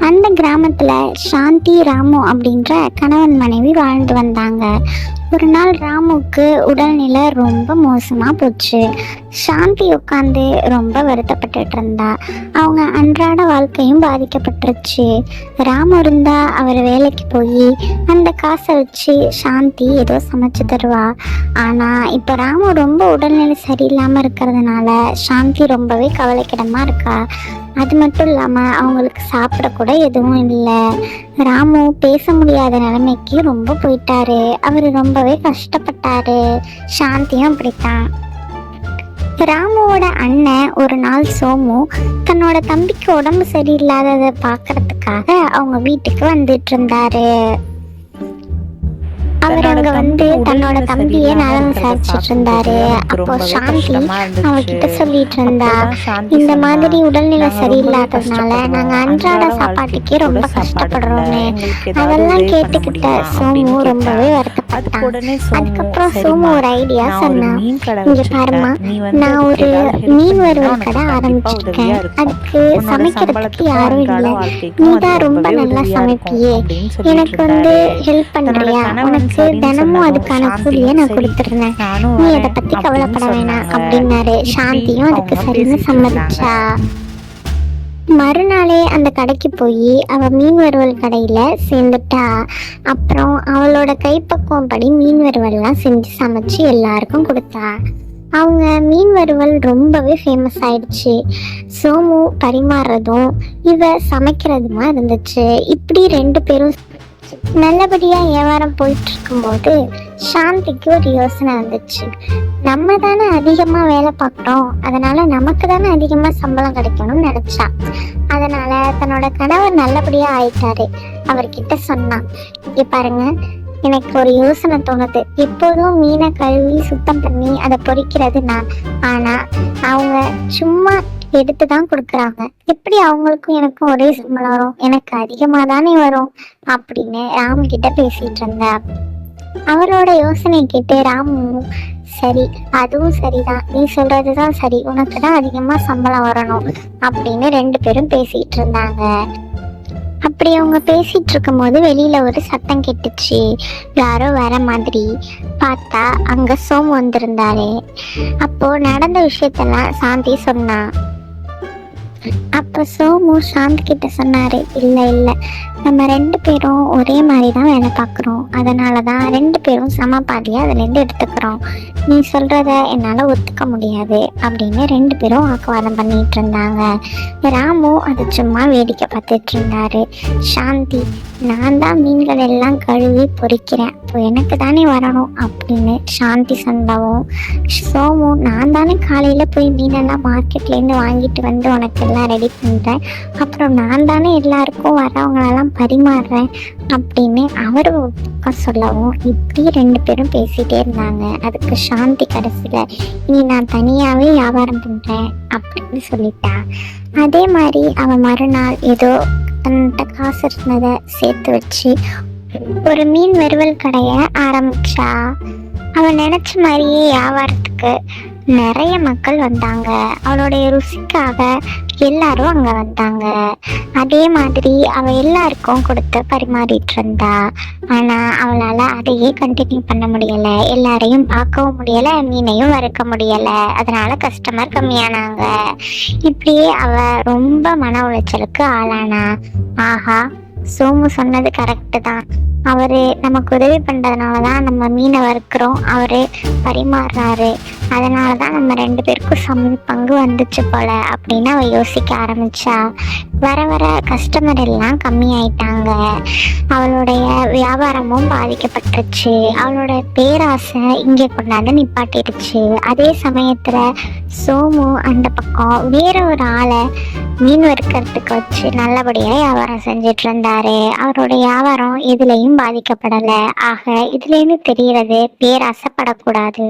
அந்த கிராமத்தில் சாந்தி ராமு அப்படின்ற கணவன் மனைவி வாழ்ந்து வந்தாங்க. ஒரு நாள் ராமுக்கு உடல்நிலை ரொம்ப மோசமாக போச்சு. சாந்தி உட்காந்து ரொம்ப வருத்தப்பட்டுட்டு இருந்தா அவங்க அன்றாட வாழ்க்கையும் பாதிக்கப்பட்டுருச்சு. ராமு இருந்தா அவர் வேலைக்கு போய் அந்த காசை வச்சு சாந்தி ஏதோ சமைச்சு தருவா. ஆனால் இப்போ ராமு ரொம்ப உடல்நிலை சரியில்லாமல் இருக்கிறதுனால சாந்தி ரொம்பவே கவலைக்கிடமாக இருக்கா. அது மட்டும் இல்லாமல் அவங்களுக்கு சாப்பிட கூட எதுவும் இல்லை. ராமு பேச முடியாத நிலைமைக்கு ரொம்ப போயிட்டாரு. அவர் ரொம்பவே கஷ்டப்பட்டாரு. சாந்தியும் அப்படித்தான். ராமுவோட அண்ணன் ஒரு நாள் சோமு தன்னோட தம்பிக்கு உடம்பு சரியில்லாததை பார்க்கறதுக்காக அவங்க வீட்டுக்கு வந்துட்டு இருந்தாரு. அவர் அங்க வந்து தன்னோட தம்பியை நலம் விசாரிச்சுட்டு இருந்தாரு அப்போ சாந்தி அவகிட்ட சொல்லிட்டு இருந்தா இந்த மாதிரி உடல்நிலை சரியில்லாததுனால நாங்க அன்றாட சாப்பாட்டுக்கே ரொம்ப கஷ்டப்படுறோம்னு அதெல்லாம் கேட்டுக்கிட்ட சோமு ரொம்பவே வருத்தப்பட்டான். அதுக்கப்புறம் சோமு ஒரு ஐடியா சொன்னான் இங்க பாருமா நான் ஒரு மீன் வறுவல் கடை ஆரம்பிச்சிருக்கேன். அதுக்கு சமைக்கிறதுக்கு யாரும் இல்லை. நீ தான் ரொம்ப நல்லா சமைப்பியே எனக்கு வந்து ஹெல்ப் பண்றியா? உனக்கு தினமும் அதுக்கான கூலியை நான் கொடுத்துருந்தேன் நீ அதை பத்தி கவலைப்பட வேணாம் அப்படின்னாரு. சாந்தியும் அதுக்கு சரின்னு சம்மதிச்சா. மறுநாளே அந்த கடைக்கு போய் அவ மீன் வறுவல் கடையில சேர்ந்துட்டா. அப்புறம் அவளோட கைப்பக்குவம் படி மீன் வறுவல்லாம் செஞ்சு சமைச்சு எல்லாருக்கும் கொடுத்தா. அவங்க மீன் வறுவல் ரொம்பவே ஃபேமஸ் ஆயிடுச்சு. சோமு பரிமாறுறதும் இவ சமைக்கிறதுமா இருந்துச்சு. இப்படி ரெண்டு பேரும் நல்லபடியா வியாபாரம் போயிட்டு இருக்கும்போது சாந்திக்கு ஒரு யோசனை வந்துச்சு. நம்ம தானே அதிகமா வேலை பார்க்குறோம். அதனால நமக்கு தானே அதிகமா சம்பளம் கிடைக்கணும்னு நினைச்சா. அதனால தன்னோட கணவர் நல்லபடியா ஆயிட்டாரு. அவர்கிட்ட சொன்னான். இங்க பாருங்க எனக்கு ஒரு யோசனை தோணுது. எப்போதும் மீனை கழுவி சுத்தம் பண்ணி அதை பொறிக்கிறது நான். ஆனா அவங்க சும்மா எடுத்து தான் கொடுக்குறாங்க. எப்படி அவங்களுக்கும் எனக்கும் ஒரே சம்பளம் வரும்? எனக்கு அதிகமாக தானே வரும்? அப்படின்னு ராமு கிட்ட பேசிட்டு இருந்த. அவரோட யோசனை கேட்டு ராமு சரி அதுவும் சரிதான். நீ சொல்றதுதான் சரி. உனக்கு தான் அதிகமாக சம்பளம் வரணும். அப்படின்னு ரெண்டு பேரும் பேசிட்டு இருந்தாங்க. அப்படி அவங்க பேசிட்டு இருக்கும்போது வெளியில ஒரு சத்தம் கேட்டுச்சு. யாரோ வர மாதிரி. பார்த்தா அங்க சோம் வந்திருந்தாரு. அப்போ நடந்த விஷயத்தெல்லாம் சாந்தி சொன்னா. அப்போ சோமு சாந்த் கிட்ட சொன்னாரு இல்லை இல்லை. நம்ம ரெண்டு பேரும் ஒரே மாதிரி தான் வேலை பார்க்குறோம். அதனால தான் ரெண்டு பேரும் சம பாதியாக அதுலேருந்து எடுத்துக்கிறோம். நீ சொல்கிறத என்னால் ஒத்துக்க முடியாது அப்படின்னு ரெண்டு பேரும் வாக்குவாதம் பண்ணிட்டு இருந்தாங்க. ராமு அது சும்மா வேடிக்கை பார்த்துட்டு இருந்தாரு. சாந்தி நான் தான் மீன்கள் எல்லாம் கழுவி பொறிக்கிறேன். ஸோ எனக்கு தானே வரணும் அப்படின்னு சாந்தி சொன்னவும் சோமும் நான் தானே காலையில் போய் மீனெல்லாம் மார்க்கெட்லேருந்து வாங்கிட்டு வந்து உனக்கு எல்லாம் ரெடி பண்ணுறேன் அப்புறம் நான் தானே எல்லாருக்கும் வரவங்களெல்லாம் பரிமாறுறேன் அப்படின்னு அவர் பக்கம் சொல்லவும் இப்படி ரெண்டு பேரும் பேசிகிட்டே இருந்தாங்க. அதுக்கு சாந்தி கடைசியில் இனி நான் தனியாகவே வியாபாரம் பண்ணுறேன் அப்படின்னு சொல்லிட்டா. அதே மாதிரி அவன் மறுநாள் ஏதோ தன்கிட்ட காசு இருந்ததை சேர்த்து வச்சு ஒரு மீன் வறுவல் கடையை ஆரம்பிச்சா? அவன் நினைச்ச மாதிரியே வியாபாரத்துக்கு நிறைய மக்கள் வந்தாங்க. அவளுடைய ருசிக்காக எல்லாரும் அங்க வந்தாங்க. அதே மாதிரி அவ எல்லாருக்கும் கொடுத்து பரிமாறிட்டு இருந்தா. ஆனா அவளால அதையே கண்டினியூ பண்ண முடியல. எல்லாரையும் பார்க்கவும் முடியல மீனையும் வறுக்க முடியல. அதனால கஸ்டமர் கம்மியானாங்க. இப்படியே அவ ரொம்ப மன உளைச்சலுக்கு ஆளானா? ஆஹா சோமு சொன்னது கரெக்டு தான். அவரு நமக்கு உதவி பண்ணுறதுனால தான் நம்ம மீனை வறுக்கிறோம். அவரு பரிமாறுறாரு. அதனால தான் நம்ம ரெண்டு பேருக்கும் சம பங்கு வந்துச்சு போல அப்படின்னு அவள் யோசிக்க ஆரம்பிச்சா. வர வர கஸ்டமர் எல்லாம் கம்மியாயிட்டாங்க. அவளுடைய வியாபாரமும் பாதிக்கப்பட்டுருச்சு. அவளோட பேராசை இங்கே கொண்டாந்து நிப்பாட்டிடுச்சு. அதே சமயத்தில் சோமு அந்த பக்கம் வேற ஒரு ஆளை மீன் வறுக்கிறதுக்கு வச்சு நல்லபடியாக வியாபாரம் செஞ்சுட்டு இருந்தாரு அவரோட வியாபாரம் எதுலேயும் பாதிக்கப்படலை. ஆக இதுலேருந்து தெரிகிறது பேராசைப்படக்கூடாது.